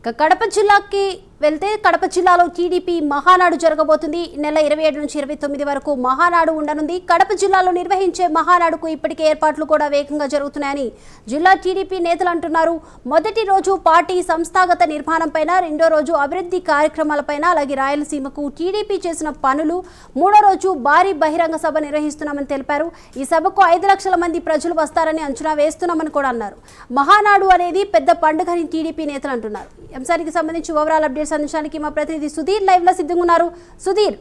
ఇక కడప జిల్లాకి వెళ్తే కడప జిల్లాలో టీడీపీ మహానాడు జరగబోతుంది. నెల ఇరవై ఏడు నుంచి ఇరవై తొమ్మిది వరకు మహానాడు ఉండనుంది. కడప జిల్లాలో నిర్వహించే మహానాడుకు ఇప్పటికే ఏర్పాట్లు కూడా వేగంగా జరుగుతున్నాయని జిల్లా టీడీపీ నేతలు అంటున్నారు. మొదటి రోజు పార్టీ సంస్థాగత నిర్మాణంపైన రెండో రోజు అభివృద్ధి కార్యక్రమాలపైన అలాగే రాయలసీమకు టీడీపీ చేసిన పనులు మూడో రోజు భారీ బహిరంగ సభ నిర్వహిస్తున్నామని తెలిపారు. ఈ సభకు ఐదు లక్షల మంది ప్రజలు వస్తారని అంచనా వేస్తున్నామని కూడా అన్నారు. మహానాడు అనేది పెద్ద పండుగని టీడీపీ నేతలు అంటున్నారు. అంశానికి సంబంధించి ఓవరాల్ అప్డేట్స్ అందించడానికి మా ప్రతినిధి సుధీర్ లైవ్లో సిద్ధంగా ఉన్నారు. Sudheer.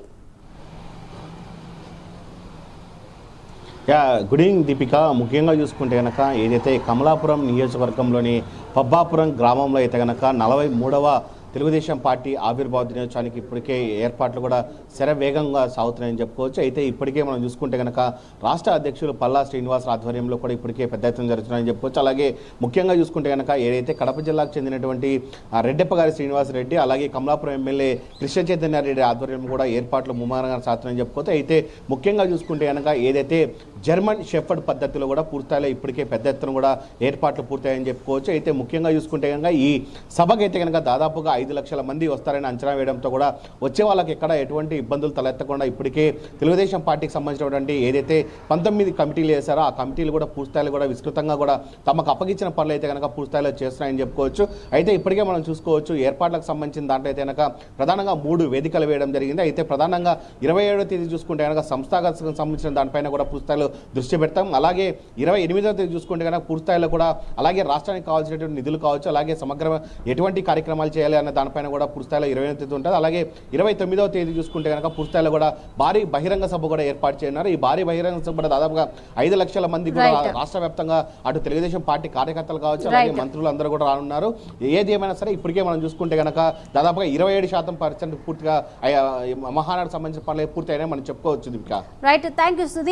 Yeah good evening Deepika. ముఖ్యంగా చూసుకుంటే కనుక ఏదైతే కమలాపురం నియోజకవర్గంలోని పబ్బాపురం గ్రామంలో అయితే కనుక నలభై మూడవ తెలుగుదేశం పార్టీ ఆవిర్భావ దినోత్సవానికి ఇప్పటికే ఏర్పాట్లు కూడా శరవేగంగా సాగుతున్నాయని చెప్పుకోవచ్చు. అయితే ఇప్పటికే మనం చూసుకుంటే కనుక రాష్ట్ర అధ్యక్షులు పల్లా శ్రీనివాస్ ఆధ్వర్యంలో కూడా ఇప్పటికే పెద్ద ఎత్తున జరుగుతున్నాయని చెప్పుకోవచ్చు. అలాగే ముఖ్యంగా చూసుకుంటే కనుక ఏదైతే కడప జిల్లాకు చెందినటువంటి ఆ, రెడ్డప్ప గారి శ్రీనివాస్ రెడ్డి అలాగే కమలాపురం ఎమ్మెల్యే కృష్ణ చైతన్య రెడ్డి ఆధ్వర్యంలో కూడా ఏర్పాట్లు ముమ్మరంగా సాగుతున్నాయని చెప్పుకోవచ్చు. అయితే ముఖ్యంగా చూసుకుంటే కనుక ఏదైతే జర్మన్ షెఫర్డ్ పద్ధతిలో కూడా పూర్తయిలో ఇప్పటికే పెద్ద ఎత్తున కూడా ఏర్పాట్లు పూర్తయ్యాయని చెప్పుకోవచ్చు. అయితే ముఖ్యంగా చూసుకుంటే కనుక ఈ సభకైతే కనుక దాదాపుగా ఐదు లక్షల మంది వస్తారని అంచనా వేయడంతో కూడా వచ్చే వాళ్ళకి ఎక్కడ ఎటువంటి ఇబ్బందులు తలెత్తకుండా ఇప్పటికే తెలుగుదేశం పార్టీకి సంబంధించినటువంటి ఏదైతే పంతొమ్మిది కమిటీలు వేశారో ఆ కమిటీలు కూడా పూర్తిస్థాయిలో కూడా విస్తృతంగా కూడా తమకు అప్పగించిన పనులు అయితే కనుక పూర్తిస్థాయిలో చేస్తున్నాయని చెప్పుకోవచ్చు. అయితే ఇప్పటికే మనం చూసుకోవచ్చు ఏర్పాట్లకు సంబంధించిన దాంట్లో అయితే కనుక ప్రధానంగా మూడు వేదికలు వేయడం జరిగింది. అయితే ప్రధానంగా ఇరవై ఏడవ తేదీ చూసుకుంటే కనుక సంస్థాగత సంబంధించిన దానిపైన కూడా పూర్తిస్థాయిలో దృష్టి పెడతాం. అలాగే ఇరవై ఎనిమిదవ తేదీ చూసుకుంటే కనుక పూర్తిస్థాయిలో కూడా అలాగే రాష్ట్రానికి కావాల్సినటువంటి నిధులు కావచ్చు అలాగే సమగ్ర ఎటువంటి కార్యక్రమాలు చేయాలి అన్న దానిపైన కూడా పూర్తిస్థాయిలో ఇరవై తేదీ ఉంటుంది. అలాగే ఇరవై తొమ్మిదవ తేదీ చూసుకుంటే కనుక పూర్తిస్థాయిలో కూడా భారీ బహిరంగ సభ కూడా ఏర్పాటు చేయనున్నారు. ఈ భారీ బహిరంగ సభ కూడా దాదాపుగా ఐదు లక్షల మంది కూడా. రాష్ట్ర వ్యాప్తంగా అటు తెలుగుదేశం పార్టీ కార్యకర్తలు కావచ్చు అలాగే. మంత్రులు అందరూ కూడా రానున్నారు. ఏది ఏమైనా సరే ఇప్పటికే మనం చూసుకుంటే కనుక దాదాపుగా ఇరవై ఏడు శాతం పర్సెంట్ పూర్తిగా మహానాడు సంబంధించిన పనులు పూర్తి అయినా మనం చెప్పుకోవచ్చు రైట్ థ్యాంక్ యూ